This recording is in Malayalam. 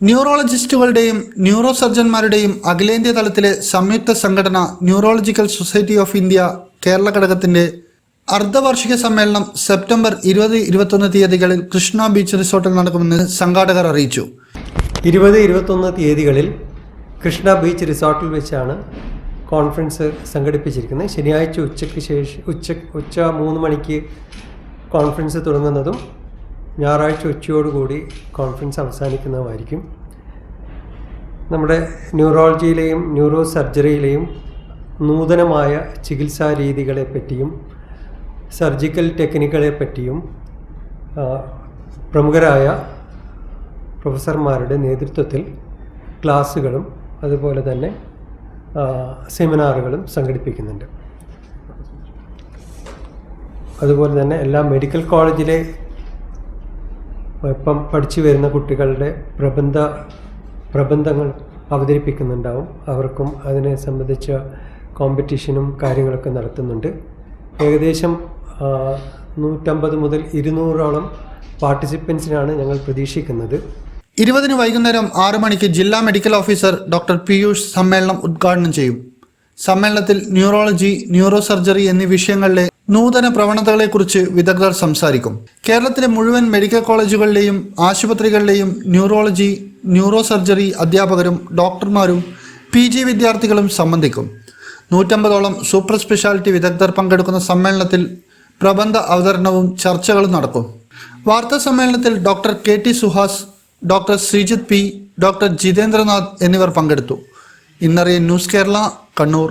ന്യൂറോളജിസ്റ്റുകളുടെയും ന്യൂറോ സർജന്മാരുടെയും അഖിലേന്ത്യാ തലത്തിലെ സംയുക്ത സംഘടന neurological society of India Kerala ഘടകത്തിന്റെ അർദ്ധവാർഷിക സമ്മേളനം സെപ്റ്റംബർ ഇരുപത് ഇരുപത്തൊന്ന് തീയതികളിൽ കൃഷ്ണ ബീച്ച് റിസോർട്ടിൽ നടക്കുമെന്ന് സംഘാടകർ അറിയിച്ചു. ഇരുപത് ഇരുപത്തൊന്ന് തീയതികളിൽ കൃഷ്ണ ബീച്ച് റിസോർട്ടിൽ വെച്ചാണ് കോൺഫറൻസ് സംഘടിപ്പിച്ചിരിക്കുന്നത്. ശനിയാഴ്ച ഉച്ചയ്ക്ക് ശേഷം ഉച്ച ഉച്ച മൂന്ന് മണിക്ക് കോൺഫറൻസ് തുടങ്ങുന്നതും ഞായറാഴ്ച ഉച്ചയോടുകൂടി കോൺഫറൻസ് അവസാനിക്കുന്നതുമായിരിക്കും നമ്മുടെ ന്യൂറോളജിയിലെയും ന്യൂറോ സർജറിയിലെയും നൂതനമായ ചികിത്സാ രീതികളെ പറ്റിയും സർജിക്കൽ ടെക്നിക്കുകളെ പറ്റിയും പ്രമുഖരായ പ്രൊഫസർമാരുടെ നേതൃത്വത്തിൽ ക്ലാസ്സുകളും അതുപോലെ തന്നെ സെമിനാറുകളും സംഘടിപ്പിക്കുന്നുണ്ട്. അതുപോലെ തന്നെ എല്ലാ മെഡിക്കൽ കോളേജിലെ ഇപ്പം പഠിച്ചു വരുന്ന കുട്ടികളുടെ പ്രബന്ധ പ്രബന്ധങ്ങൾ അവതരിപ്പിക്കുന്നുണ്ടാവും. അവർക്കും അതിനെ സംബന്ധിച്ച കോമ്പറ്റീഷനും കാര്യങ്ങളൊക്കെ നടത്തുന്നുണ്ട്. ഏകദേശം നൂറ്റമ്പത് മുതൽ ഇരുന്നൂറോളം പാർട്ടിസിപ്പൻസിനാണ് ഞങ്ങൾ പ്രതീക്ഷിക്കുന്നത്. ഇരുപതിന് വൈകുന്നേരം ആറു മണിക്ക് ജില്ലാ മെഡിക്കൽ ഓഫീസർ ഡോക്ടർ പീയൂഷ് സമ്മേളനം ഉദ്ഘാടനം ചെയ്യും. സമ്മേളനത്തിൽ ന്യൂറോളജി ന്യൂറോ സർജറി എന്നീ വിഷയങ്ങളിലെ നൂതന പ്രവണതകളെക്കുറിച്ച് വിദഗ്ധർ സംസാരിക്കും. കേരളത്തിലെ മുഴുവൻ മെഡിക്കൽ കോളേജുകളിലെയും ആശുപത്രികളിലെയും ന്യൂറോളജി ന്യൂറോ സർജറി അധ്യാപകരും ഡോക്ടർമാരും പി ജി വിദ്യാർത്ഥികളും സംബന്ധിക്കും. നൂറ്റമ്പതോളം സൂപ്പർ സ്പെഷ്യാലിറ്റി വിദഗ്ധർ പങ്കെടുക്കുന്ന സമ്മേളനത്തിൽ പ്രബന്ധ അവതരണവും ചർച്ചകളും നടക്കും. വാർത്താ സമ്മേളനത്തിൽ doctor K T Suhas doctor Sreejith P doctor Jithendranath എന്നിവർ പങ്കെടുത്തു. ഇന്നറിയ ന്യൂസ് കേരള കണ്ണൂർ.